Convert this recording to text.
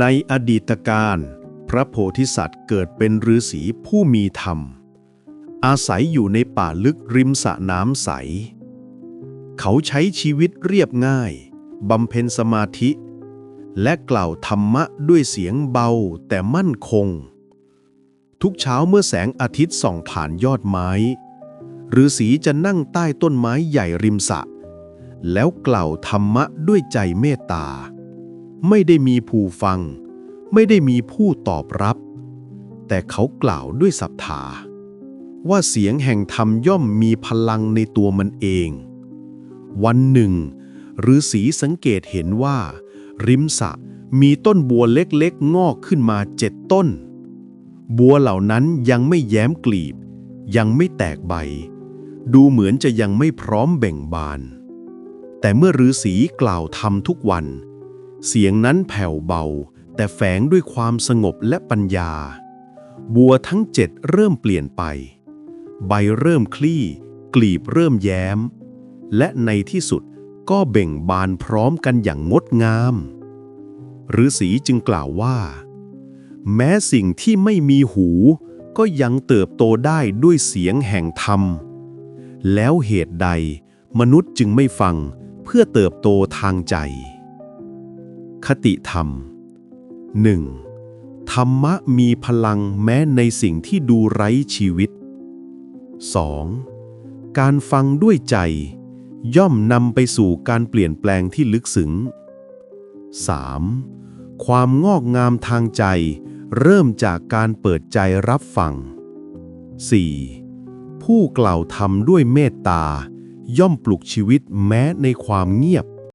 ในอดีตการ พระโพธิสัตว์เกิดเป็นฤาษีผู้มีธรรม อาศัยอยู่ในป่าลึกริมสระน้ำใส เขาใช้ชีวิตเรียบง่ายบำเพ็ญสมาธิ และกล่าวธรรมะด้วยเสียงเบาแต่มั่นคง ทุกเช้าเมื่อแสงอาทิตย์ส่องผ่านยอดไม้ฤาษีจะนั่งใต้ต้นไม้ใหญ่ริมสระแล้วกล่าวธรรมะด้วยใจเมตตา ไม่ได้มีผู้ฟัง ไม่ได้มีผู้ตอบรับ แต่เขากล่าวด้วยศรัทธาว่าเสียงแห่งธรรมย่อมมีพลังในตัวมันเอง วันหนึ่งฤาษีสังเกตเห็นว่า ริมสะมีต้นบัวเล็กๆ งอกขึ้นมาเจ็ดต้น บัวเหล่านั้นยังไม่แย้มกลีบ ยังไม่แตกใบ ดูเหมือนจะยังไม่พร้อมเบ่งบาน แต่เมื่อฤาษีกล่าวธรรมทุกวัน เสียงนั้นแผ่วเบา แต่แฝงด้วยความสงบและปัญญา บัวทั้งเจ็ดเริ่มเปลี่ยนไป ใบเริ่มคลี่ กลีบเริ่มแย้ม และในที่สุดก็เบ่งบานพร้อมกันอย่างงดงามฤาษีจึงกล่าวว่า แม้สิ่งที่ไม่มีหูก็ยังเติบโตได้ด้วยเสียงแห่งธรรม แล้วเหตุใดมนุษย์จึงไม่ฟังเพื่อเติบโตทางใจ คติธรรม 1. ธรรมะมีพลังแม้ในสิ่งที่ดูไร้ชีวิต 2. การฟังด้วยใจ ย่อมนำไปสู่การเปลี่ยนแปลงที่ลึกซึ้ง 3. ความงอกงามทางใจ เริ่มจากการเปิดใจรับฟัง 4. ผู้กล่าวธรรมด้วยเมตตา ย่อมปลุกชีวิตแม้ในความเงียบ